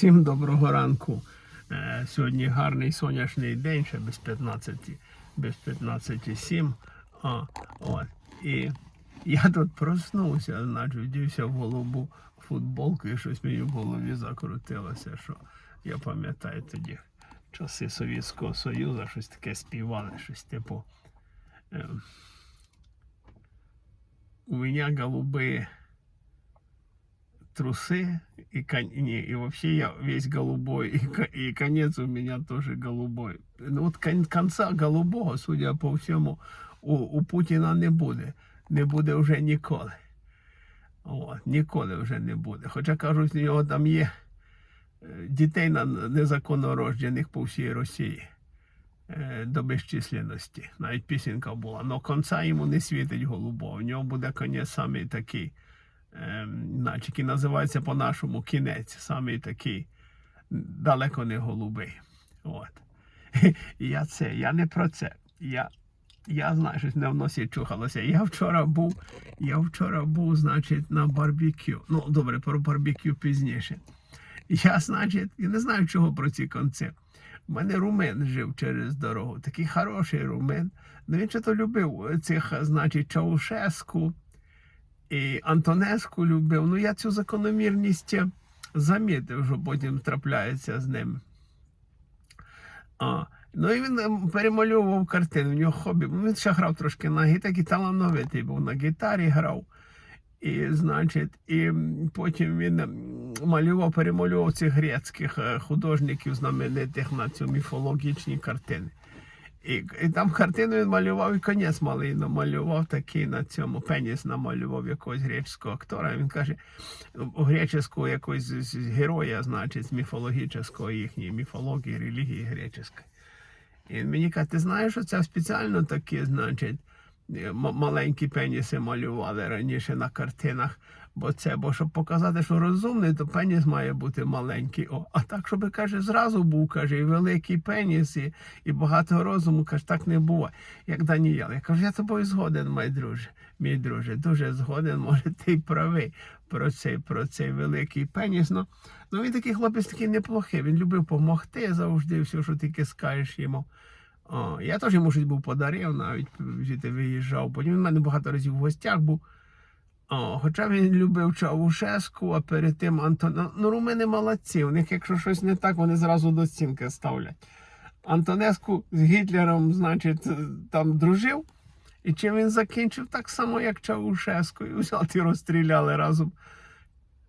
Всім доброго ранку. Е, Сьогодні гарний сонячний день, ще без 15, без 15,7. А, от. І я тут проснувся, значить, вдівся в голубу футболку і щось мені в голові закрутилося, що я пам'ятаю тоді часи Совєтського Союзу, щось таке співали, щось типу. ем, у меня голубые трусы и, не, и вообще я весь голубой, и, и конец у меня тоже голубой. Ну, от кон- конца голубого, судя по всьому, у, у Путіна не буде. Не буде вже ніколи. От, ніколи вже не буде. Хоча кажуть, у нього там є е, дітей на незаконно роджених по всій Росії е, до безчисленності. Навіть пісенька була. Но конца йому не світить голубого. У нього буде конець самий такий, наче який називається по-нашому кінець, самий такий далеко не голубий. От. Я це, я не про це. Я, я знаю, щось не в носі чухалося. Я вчора був, я вчора був, значить, на барбекю. Ну, добре, про барбекю пізніше. Я, значить, я не знаю, чого про ці конці. У мене румен жив через дорогу, такий хороший румен. Ну він що то любив цих, значить, Чаушеску і Антонеску любив. Ну я цю закономірність замітив, що потім трапляється з ним. А, ну і він ем, перемальовував картини. У нього хобі. Ну, Він ще грав трошки на гітарі, талановитий був на гітарі грав. І, значить, і потім він малював, перемалював цих грецьких е, художників знаменитих на цю міфологічні картини. І, і там картину він малював, і конець малий намалював такий на цьому. Пеніс намалював якогось греческого актора. Він каже, греческого якогось героя, значить, з міфологічного їхньої міфології, релігії греческої. І мені каже, ти знаєш, що це спеціально такі, значить, маленькі пеніси малювали раніше на картинах. Бо це, бо щоб показати, що розумний, то пеніс має бути маленький. О, а так, щоб каже, зразу був, каже, і великий пеніс, і, і багато розуму, каже, так не буває. Як Даніел. Я кажу, я тобою згоден, мій друже, мій друже, дуже згоден, може, ти й правий про цей, про цей великий пеніс. Ну, ну він такий хлопець такий неплохий. Він любив допомогти завжди, все, що тільки скажеш йому. О, я теж йому щось був подарив, навіть звідти виїжджав. Потім він в мене багато разів в гостях був. О, хоча він любив Чаушеску, а перед тим Антон. Ну, Ну, румини молодці. У них, якщо щось не так, вони зразу до стінки ставлять. Антонеску з Гітлером, значить, там дружив. І чим він закінчив, так само, як Чаушеску. І взяли і розстріляли разом.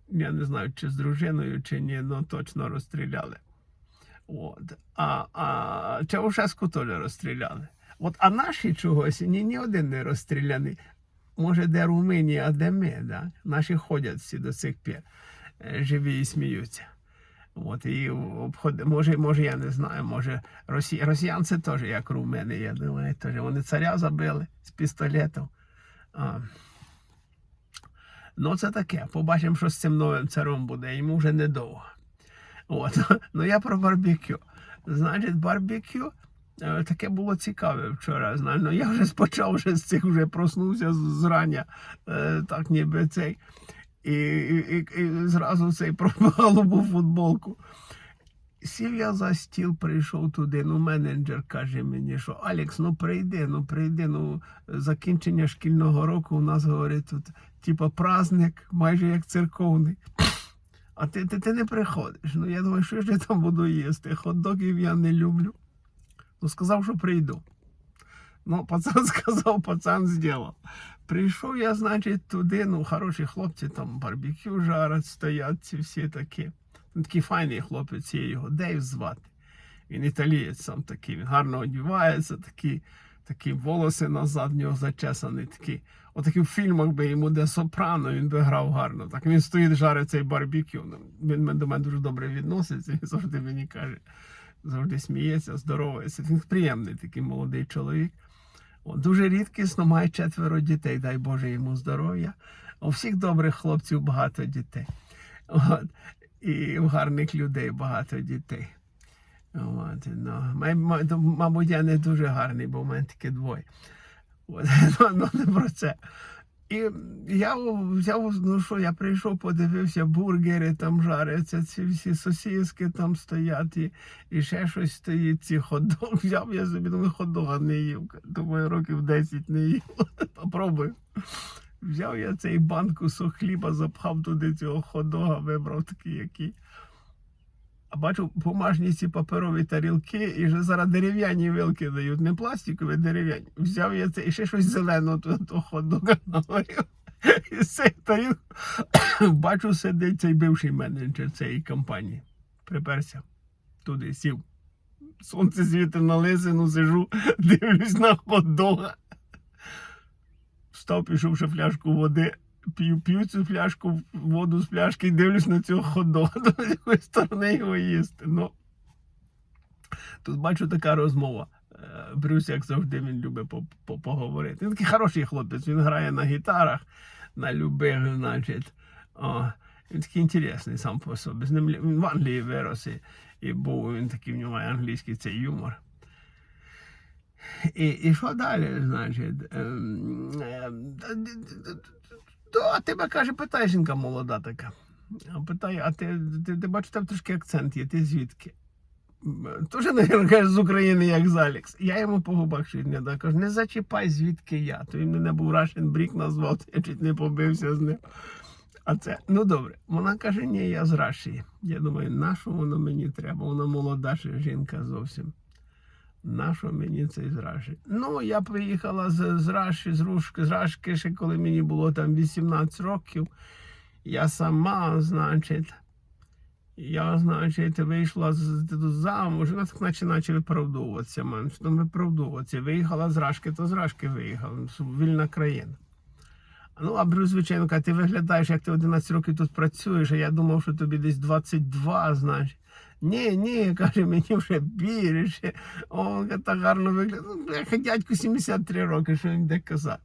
Я не знаю, чи з дружиною, чи ні, але точно розстріляли. От. А, а Чаушеску теж розстріляли. От, а наші чогось ні, ні один не розстріляний. Може, де Румунія, а де ми, да? Наші ходять всі до сих пір, е, живі і сміються. От, і може, може, я не знаю, може, росі... росіян це теж як румени, я думаю, теж. Вони царя забили з пістолетом. А... Ну, це таке. Побачимо, що з цим новим царем буде. Йому вже недовго. От. Ну я про барбекю. Значить, барбекю. Е, Таке було цікаве вчора. Знаю, ну, я вже спочав вже з цих вже проснувся зрання, е, так ніби цей. І, і, і, і зразу цей про голубу футболку. Сів я за стіл, прийшов туди. Ну, менеджер каже мені, що Алекс, ну прийди, ну прийди. Ну, закінчення шкільного року у нас говорить тут, типа праздник, майже як церковний. А ти, ти, ти не приходиш. Ну я думаю, що ж я там буду їсти? Хот-догів я не люблю. Ну, сказав, що прийду. Ну, пацан сказав, пацан зробив. Прийшов я, значить, туди, ну, хороші хлопці, там барбекю жарять, стоять ці всі такі. Ну, такий файний хлопець, є його Дейв звати. Він італієць сам такий, він гарно одягається, такі, такі волоси назад в нього зачесані, такі. Отакі в фільмах би йому де сопрано, він би грав гарно. Так він стоїть, жарить цей барбекю. Ну, Він до мене дуже добре відноситься, він завжди мені каже, завжди сміється, здоровається. Він приємний такий молодий чоловік. О, дуже рідкісно має четверо дітей, дай Боже йому здоров'я. У всіх добрих хлопців багато дітей. От. І у гарних людей багато дітей. От, ну, мабуть, я не дуже гарний, бо в мене тільки двоє. От, ну, ну, не про це. І я взяв, ну що, я прийшов, подивився, бургери там жаряться, ці всі сосиски там стоять, і, і ще щось стоїть, ці хот-дог. Взяв я собі, думаю, хот-дога не їв. Думаю, років 10 не їв. Попробую. Взяв я цей банку сухліба, запхав туди цього хот-дога, вибрав такий, який. А бачу, бумажні ці паперові тарілки, і вже зараз дерев'яні вилки дають, не пластикові, дерев'яні. Взяв я це і ще щось зеленого хот-дога наварив. І з цієї тарілки бачу, сидить цей бивший менеджер цієї компанії. Приперся туди, сів. Сонце світить на лисину, сижу, дивлюсь на хот-дога. Встав, пішов ще фляжку води, п'ю, п'ю цю фляжку, воду з фляжки і дивлюсь на цього хот-дога, з якої сторони його їсти. Ну, тут бачу така розмова. Е, Брюс, як завжди, він любить по- по- поговорити. Він такий хороший хлопець, він грає на гітарах, на любих, значить. О, він такий інтересний сам по собі. З ним він в Англії вирос і, і був він такий, в нього англійський цей юмор. І, і що далі, значить? Ем, ем, д- д- д- д- То, а тебе каже, питає жінка молода така. Питає, а ти, ти, ти бачу, там трошки акцент є, ти звідки? Тоже, навіть, каже, з України, як з Алекс. Я йому по губах чуть не дав. Кажу, не зачіпай, звідки я. То він мене був Russian Брік назвав, я чуть не побився з ним. А це, ну добре, вона каже, ні, я з Рашії. Я думаю, на що воно мені треба? Вона молода ще жінка зовсім. На що мені цей з? Ну, я приїхала з, з Раші, з Рушки, з Рашки, ще коли мені було там 18 років. Я сама, значить, я, значить, вийшла з, замуж, вона так наче наче виправдовуватися, man, що там виправдовуватися. Виїхала з Рашки, то з Рашки виїхала, вільна країна. Ну, а Брюс, звичайно, каже, ти виглядаєш, як ти 11 років тут працюєш, а я думав, що тобі десь 22, знаєш. Ні, ні, каже, мені вже більше. О, так гарно виглядає. Ну, дядьку 73 роки, що він де казати.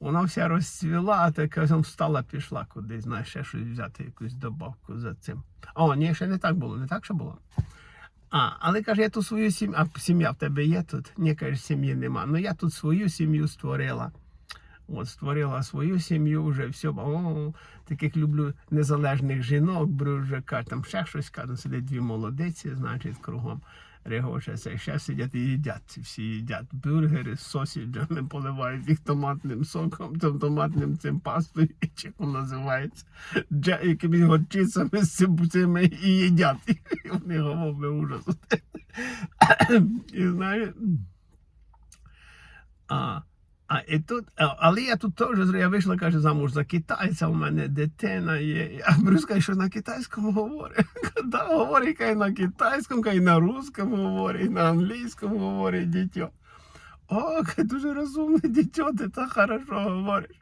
Вона вся розцвіла, така там встала, пішла кудись, знаєш, ще щось взяти, якусь добавку за цим. О, ні, ще не так було, не так, що було. А, але каже, я тут свою сім'ю. А сім'я в тебе є тут? Ні, каже, сім'ї нема. Ну я тут свою сім'ю створила. От створила свою сім'ю вже все. О, таких люблю незалежних жінок, брюже, там ще щось каже, сидять дві молодиці, значить, кругом регоче це. Ще сидять і їдять, всі їдять бюргери з сосіджами, поливають їх томатним соком, там томатним цим пастою, чи воно називається, дже, якимись горчицями з цим цими і їдять. І вони головне ужас. І знаєш. А, а, і тут, але я тут теж я вийшла, каже, замуж за китайця, у мене дитина є. А Брюс каже, що на китайському говорить. Да, говорить, каже, на китайському, і на русскому говорить, і на англійському говорить дітьо. О, дуже розумне дітьо, ти так хорошо говориш.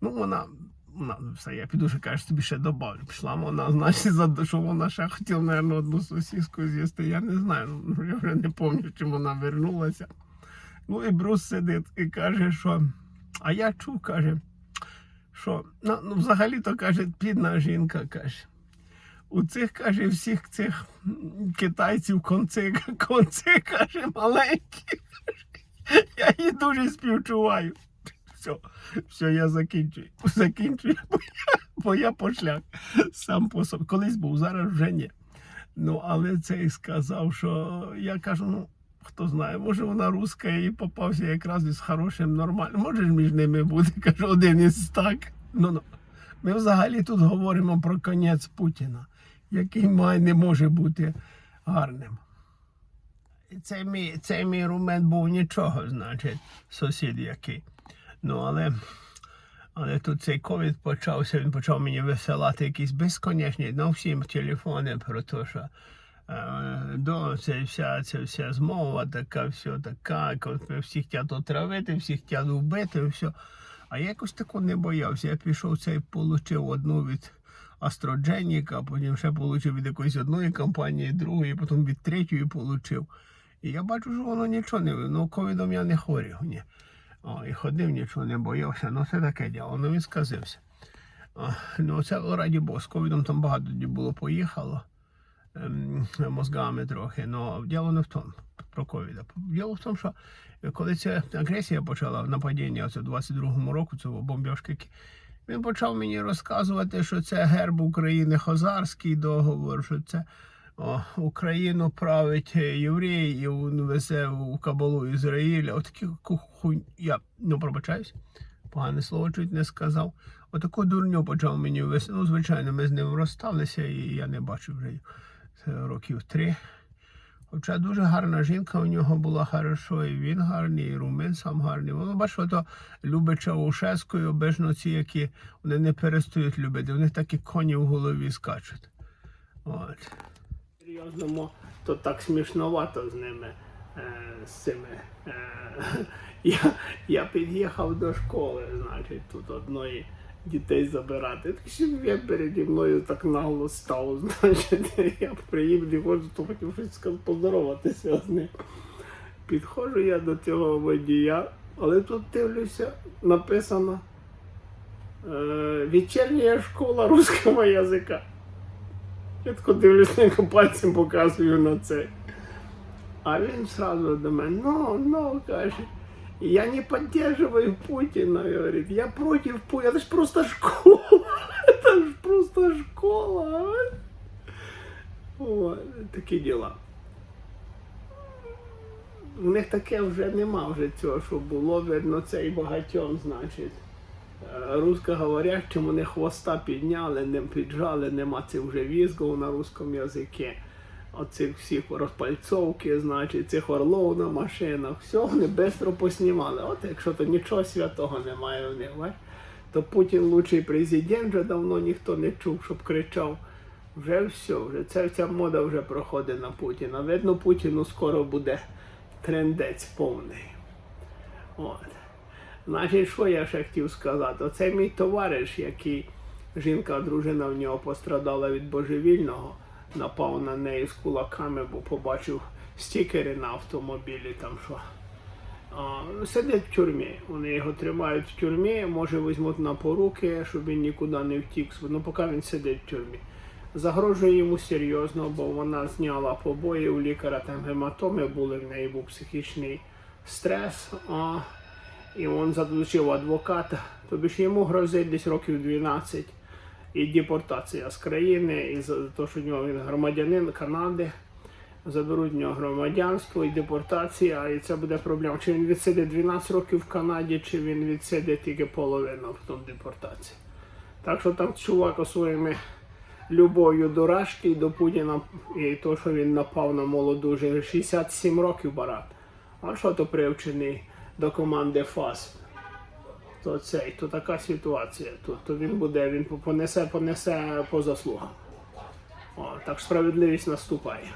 Ну, вона, вона все, я піду, що каже, тобі ще добавлю. Пішла вона, значить, за що вона ще хотіла, мабуть, одну сосиску з'їсти. Я не знаю, ну, я вже не пам'ятаю, чим вона вернулася. Ну і Брус сидить і каже, що. А я чув, каже, що ну, взагалі-то каже, підна жінка каже. У цих каже, всіх цих китайців конці, конці каже, маленькі. Я її дуже співчуваю. Все, все, я закінчую. Закінчую, бо я, бо я пошляк сам по собі. Колись був, зараз вже ні. Ну, але цей сказав, що я кажу, ну, хто знає, може вона руска і попався якраз із хорошим, нормальним. Може ж між ними буде, кажу, один із так. Ну, ну. Ми взагалі тут говоримо про конець Путіна, який має не може бути гарним. Цей мій, цей мій румет був нічого, значить, сусід який. Ну, але, але тут цей ковід почався, він почав мені висилати якісь безконечні на всім телефони про те, що до, це вся, це вся змова така, все така, всі хотять отравити, всі хотять вбити, все. А я якось тако не боявся. Я пішов цей, отримав одну від Астродженіка, потім ще отримав від якоїсь одної компанії, другої, потім від третьої отримав. І я бачу, що воно нічого не ну ковідом я не хворів. Ні. О, і ходив, нічого не боявся. Ну це таке діло, ну він сказився. О, ну це раді Бог, з ковідом там багато було поїхало мозгами трохи. Ну діло не в тому. про ковіда. Діло в тому, що коли ця агресія почала нападіння, оце в 22-му року, цього бомбьошки, він почав мені розказувати, що це герб України Хозарський договор, що це о, Україну править єврей і він везе у кабалу Ізраїля. Отакі ку- Я ну пробачаюсь, погане слово чуть не сказав. Отаку дурню почав мені вести. Ну, звичайно, ми з ним розсталися, і я не бачив вже це років три. Хоча дуже гарна жінка у нього була хорошо, і він гарний, і румин сам гарний. Воно бачиш, то любить Чаушескою, обежно ці, які вони не перестають любити. У них такі коні в голові скачуть. От. Серйозному, то так смішновато з ними, е, з цими. Е, я, я під'їхав до школи, значить, тут одної дітей забирати. Так що він переді мною так нагло став, значить, я приїв, не то хотів щось поздороватися з ним. Підходжу я до цього водія, але тут дивлюся, написано е, вечірня школа русского язика. Я тако дивлюсь, пальцем показую на це. А він сразу до мене, ну, ну, каже, я не поддерживаю Путина, говорит, я против Путина, это ж просто школа, это ж просто школа. а». Вот, такі діла. У них таке вже нема вже цього, що було, видно, це і багатьом, значить. Е, Русскоговорящим вони хвоста підняли, не піджали, нема цих вже візгов на русском язикі. Оцих всіх розпальцовки, значить, цих орлов на машинах, все вони швидко поснімали. От якщо то нічого святого немає в них, бач? то Путін лучший президент, вже давно ніхто не чув, щоб кричав. Вже все, вже ця, ця мода вже проходить на Путіна. Видно, Путіну скоро буде трендець повний. От. Значить, що я ще хотів сказати? Оцей мій товариш, який жінка, дружина в нього пострадала від божевільного, напав на неї з кулаками, бо побачив стікери на автомобілі, там що. Сидить в тюрмі. Вони його тримають в тюрмі, може візьмуть на поруки, щоб він нікуди не втік. Ну, поки він сидить в тюрмі. Загрожує йому серйозно, бо вона зняла побої у лікаря, там гематоми були, в неї був психічний стрес. А, і він залучив адвоката. Тобі ж йому грозить десь років 12 і депортація з країни, і за те, що в нього він громадянин Канади. Заберуть в нього громадянство і депортація, і це буде проблема. Чи він відсидить 12 років в Канаді, чи він відсидить тільки половину, а потім депортація. Так що там чувак своїми любов'ю до Рашки до Путіна, і то, що він напав на молоду жінку, 67 років барат. А що то привчений до команди ФАС? То цей, то така ситуація. То, то він буде, він понесе, понесе по заслугам. О, так справедливість наступає.